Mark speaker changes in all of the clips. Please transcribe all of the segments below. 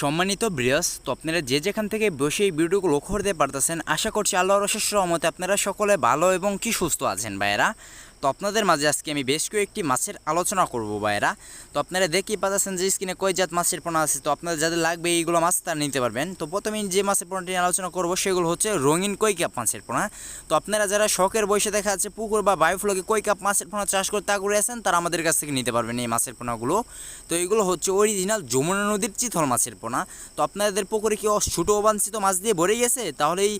Speaker 1: সম্মানিত ব্রিয়স তো আপনারা যে যেখান থেকে বসে এই ভিডিওগুলো করতে পারতেছেন, আশা করছি আল্লাহর অশেষ রহমতে আপনারা সকলে ভালো এবং কি সুস্থ আছেন ভাইয়েরা? তো আপনাদের মাঝে আজকে আমি বেশ কয়েকটি মাছের আলোচনা করব ভাইয়েরা। তো আপনারা দেখতেই পাচ্ছেন যে স্ক্রিনে কয় জাত মাছের পোনা আছে, তো আপনাদের যাদের লাগবে এইগুলো মাছ তারা নিতে পারবেন। তো প্রথমে যে মাছের পোনাটি আলোচনা করব সেগুলো হচ্ছে রঙিন কই কাপ মাছের পোনা। তো আপনারা যারা শখের বয়সে দেখা যাচ্ছে পুকুর বা বায়ুফ্লকে কই কাপ মাছের পোনা চাষ করতে আগ্রহী আছেন, তারা আমাদের কাছ থেকে নিতে পারবেন এই মাছের পোনাগুলো। তো এইগুলো হচ্ছে অরিজিনাল যমুনা নদীর চিতল মাছের পোনা। তো আপনাদের পুকুরে কি ছোটো অবাঞ্ছিত মাছ দিয়ে ভরে গেছে? তাহলে এই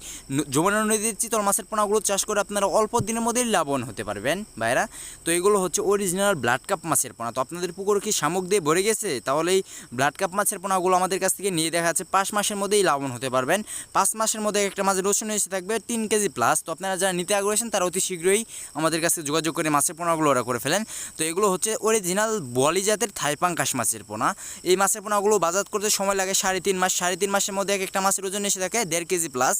Speaker 1: যমুনা নদীর চিতল মাছের পোনাগুলো চাষ করে আপনারা অল্প দিনের মধ্যেই লাভবান হতে পারবেন। ভাইরা, তো এগুলো হচ্ছে অরিজিনাল ব্লাড কাপ মাছের পোনা। তো আপনাদের পুকুর কি শামুক দিয়ে ভরে গেছে? তাহলে এই ব্লাড কাপ মাছের পোনাগুলো আমাদের কাছ থেকে নিয়ে দেখা যাচ্ছে পাঁচ মাসের মধ্যেই লাভবান হতে পারবেন। পাঁচ মাসের মধ্যে একটা মাছের রসুন এসে থাকবে তিন কেজি প্লাস তো আপনারা যারা নিতে আগ্রহী আছেন, তারা অতি শীঘ্রই আমাদের কাছে যোগাযোগ করে মাছের পোনাগুলো ওরা করে ফেলেন। তো এগুলো হচ্ছে অরিজিনাল বলি জাতের থাইপাঙ্কাশ মাছের পোনা। এই মাছের পোনাগুলো বাজার করতে সময় লাগে সাড়ে তিন মাস, সাড়ে তিন মাসের মধ্যে এক একটা মাছের ওজন এসে থাকে দেড় কেজি প্লাস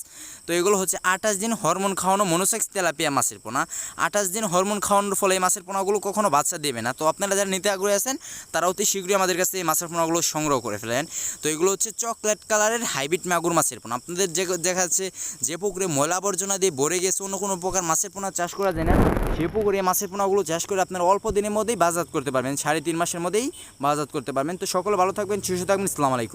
Speaker 1: তো এগুলো হচ্ছে আঠাশ দিন হরমোন খাওয়ানো মনোসেক্স তেলাপিয়া মাছের পোনা। আঠাশ দিন হরমোন খাওয়ানোর ফলে এই মাছের পোনাগুলো কখনো বাচ্চা দেবে না। তো আপনারা যারা নিতে আগ্রহী আছেন তারা অতি শীঘ্রই আমাদের কাছে এই মাছের পোনাগুলো সংগ্রহ করে ফেলেন। তো এগুলো হচ্ছে চকলেট কালারের হাইব্রিড মাগুর মাছের পোনা। আপনাদের যে দেখা যাচ্ছে যে পুকুরে ময়লা আবর্জনা দিয়ে ভরে গেছে, অন্য কোনো প্রকার মাছের পোনা চাষ করা যায় না। সেই পুকুরে মাছের পোনাগুলো চাষ করে আপনারা অল্প দিনের মধ্যেই বাজার করতে পারবেন, সাড়ে তিন মাসের মধ্যেই বাজার করতে পারবেন। তো সকলে ভালো থাকবেন, সুস্থ থাকবেন ইসলাম আলাইকুম।